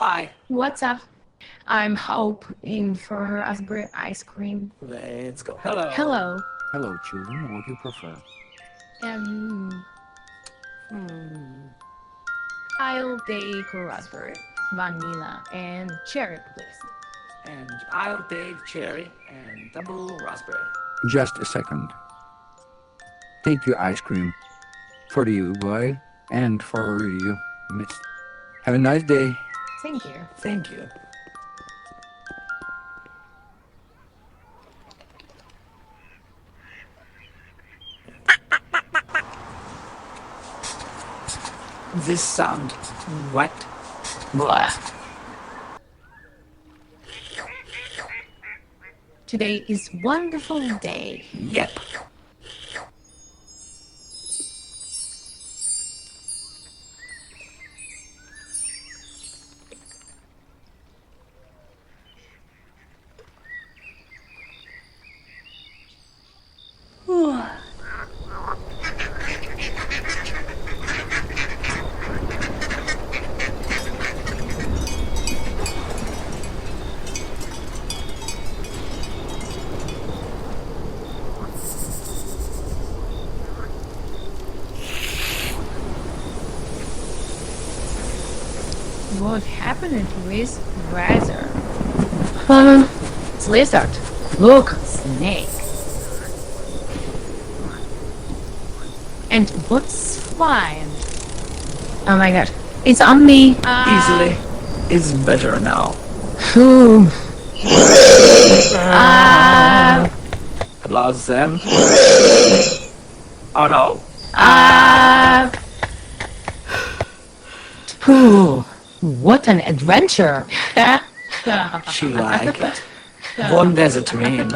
Hi. What's up? I'm hoping for raspberry ice cream. Let's go. Hello. Hello. Hello, children. What do you prefer? Um, Hmm. I'll take raspberry, vanilla, and cherry, please. And I'll take cherry and double raspberry. Just a second. Take your ice cream. For you, boy, and for you, miss. Have a nice day. Thank you. Thank you. This sound wet. Blah. Today is wonderful day. Yep. What happened with weather? Um, it's lizard. Look, snake. And what's flying? Oh my god, it's on me. Easily. It's better now. Ooh. Ah, Lost them. Oh no. ah. Ooh, what an adventure. She like it. One desert mean.